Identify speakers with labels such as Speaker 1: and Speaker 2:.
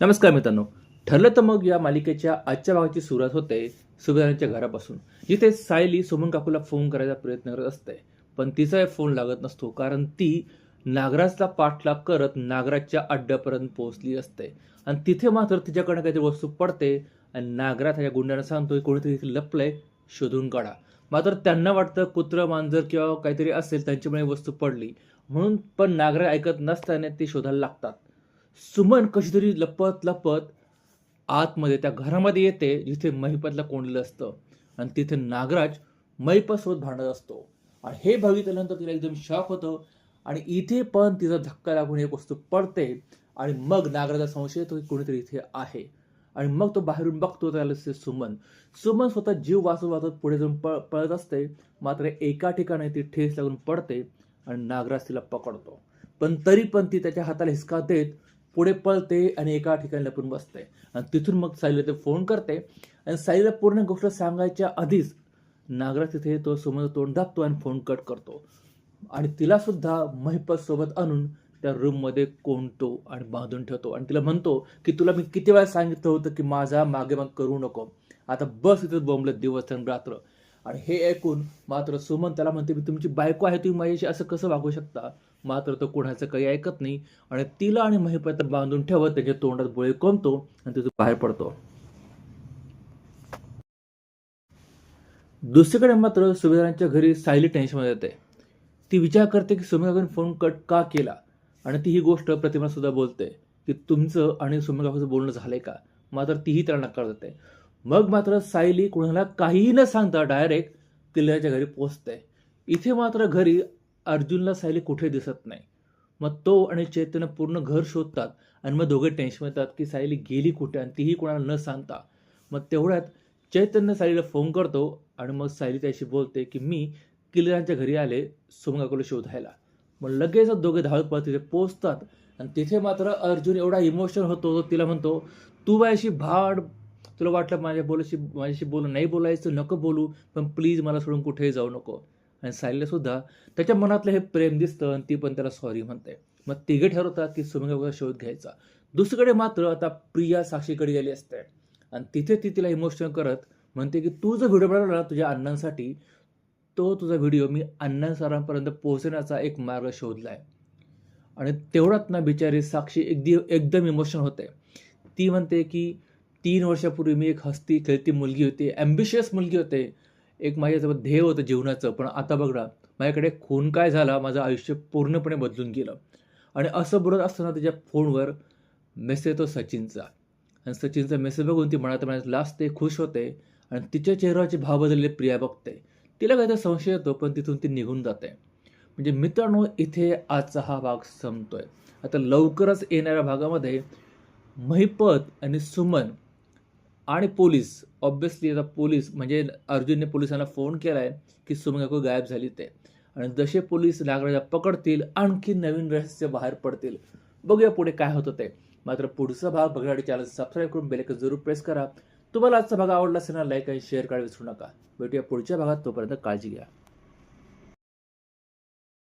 Speaker 1: नमस्कार मित्रांनो. ठरलं तर मग या मालिकेच्या आजच्या भागाची सुरुवात होते सुभेदारांच्या घरापासून जिथे सायली सुमन काकूला फोन करायचा प्रयत्न करत असते. पण तिचा फोन लागत नसतो कारण ती नागराजचा पाठलाग करत नागराजच्या अड्ड्यापर्यंत पोहोचली असते. आणि तिथे मात्र तिच्याकडनं काहीतरी वस्तू पडते आणि नागराज त्याच्या गुंडांना सांगतोय कोणीतरी लपलंय शोधून काढा. मात्र त्यांना वाटतं कुत्र मांजर किंवा काहीतरी असेल त्यांच्यामुळे वस्तू पडली. म्हणून पण नागराज ऐकत नसताना ते शोधायला लागतात. सुमन कशी तरी लपत लपत आतमध्ये त्या घरामध्ये येते जिथे महिपतला कोंडलं असतं. आणि तिथे नागराज महिपतसोबत भांडत असतो. आणि हे बघितल्यानंतर तिला एकदम शॉक होतं. आणि इथे पण तिचा धक्का लागून एक वस्तू पडते. आणि मग नागराजा संशय येतो की कोणीतरी इथे आहे. आणि मग तो बाहेरून बघतो त्याला दिसते सुमन. सुमन स्वतः जीव वाचत वाचत पुढे जाऊन पळ पळत असते. मात्र एका ठिकाणी ती ठेस लागून पडते. आणि नागराज तिला पकडतो. पण तरी पण ती त्याच्या हाताला हिसका देत पुढे पळते आणि एका ठिकाणी लपून बसते. आणि तिथून मग साईला ते फोन करते. आणि साईला पूर्ण गोष्ट सांगायच्या आधीच नागराज तिथे तो समोर तोंड दाबतो आणि फोन कट करतो. आणि तिला सुद्धा महिपत सोबत आणून त्या रूममध्ये कोंडतो आणि बांधून ठेवतो. आणि तिला म्हणतो की तुला मी किती वेळा सांगितलं होतं की माझा मागे मग करू नको. आता बस इथं बोंबलं दिवस आणि रात्र. आणि हे ऐकून मात्र सुमन त्याला म्हणते मी तुमची बायको आहे तुम्ही माझ्याशी असं कसं वागू शकता? मात्र तो कोणाचं काही ऐकत नाही आणि तिला आणि महिपत बांधून ठेवत त्याच्या तोंडात बोळे कोंबतो आणि तिथून बाहेर पडतो. दुसरीकडे मात्र सुभेदारांच्या घरी सायली टेन्शनमध्ये येते. ती विचार करते की सुमेकाकडून फोन कट का केला? आणि ती ही गोष्ट प्रतिमा सुद्धा बोलते की तुमचं आणि सुमे बोलणं झालंय का? मात्र तीही त्याला नकार देते. मग मात्र सायली कुणाला काहीही न सांगता डायरेक्ट किल्ल्याच्या घरी पोचते इथे मात्र घरी अर्जुनला सायली कुठे दिसत नाही. मग तो आणि चैतन्य पूर्ण घर शोधतात आणि मग दोघे टेन्शन येतात की सायली गेली कुठे आणि तीही कोणाला न सांगता. मग तेवढ्यात चैतन्य सायलीला फोन करतो आणि मग सायली त्याशी बोलते की मी किल्ल्यांच्या घरी आले सोमगाकडे शोधायला. मग लगेच दोघे धावपळ तिथे पोचतात आणि तिथे मात्र अर्जुन एवढा इमोशनल होतो तो तिला म्हणतो तू माझ्याशी भाड तुला वाटलं माझ्या बोलाशी माझ्याशी बोलू नाही बोलायचं नको बोलू पण प्लीज मला सोडून कुठेही जाऊ नको. आणि सायलीलासुद्धा त्याच्या मनातलं हे प्रेम दिसतं आणि ती पण त्याला सॉरी म्हणते. मग तिघे ठरवतात की सुमिंगाचा शोध घ्यायचा. दुसरीकडे मात्र आता प्रिया साक्षीकडे गेली असते. आणि तिथे ती तिला इमोशनल करत म्हणते की तू जो व्हिडिओ बनवला तुझ्या अण्णांसाठी तो तुझा व्हिडिओ मी अण्णा सरांपर्यंत पोहोचण्याचा एक मार्ग शोधला आहे आणि तेवढ्यात ना बिचारी साक्षी एकदी एकदम इमोशनल होते. ती म्हणते की तीन वर्षापूर्वी मी एक हस्ती खेळती मुलगी होती ॲम्बिशियस मुलगी होते. एक माझ्यासोबत ध्येय होतं जीवनाचं पण आता बघा माझ्याकडे खून काय झाला माझं आयुष्य पूर्णपणे बदलून गेलं. आणि असं बोलत असताना तिच्या फोनवर मेसेज येतो सचिनचा. आणि सचिनचा मेसेज बघून ती मनात मनात लाजते खुश होते आणि तिच्या चेहऱ्याचे भाव बदलले प्रिया बघते. तिला काहीतरी संशय येतो पण तिथून ती निघून जाते. म्हणजे मित्रांनो इथे आजचा हा भाग संपतोय. आता लवकरच येणाऱ्या भागामध्ये महिपत आणि सुमन आणि पोलीस ऑब्विसली आता पोलीस म्हणजे अर्जुनने पोलिसांना फोन केला आहे की सुमन काकू गायब झाली ते. आणि जसे पोलीस नागराजा पकडतील आणखी नवीन रहस्य बाहेर पडतील. बघूया पुढे काय होतं ते. मात्र पुढचा भाग बघण्यासाठी चॅनल सबस्क्राईब करून बेलेकन जरूर प्रेस करा. तुम्हाला आजचा भाग आवडला असेल ना लाईक आणि शेअर करायला विसरू नका. भेटूया पुढच्या भागात तोपर्यंत काळजी घ्या.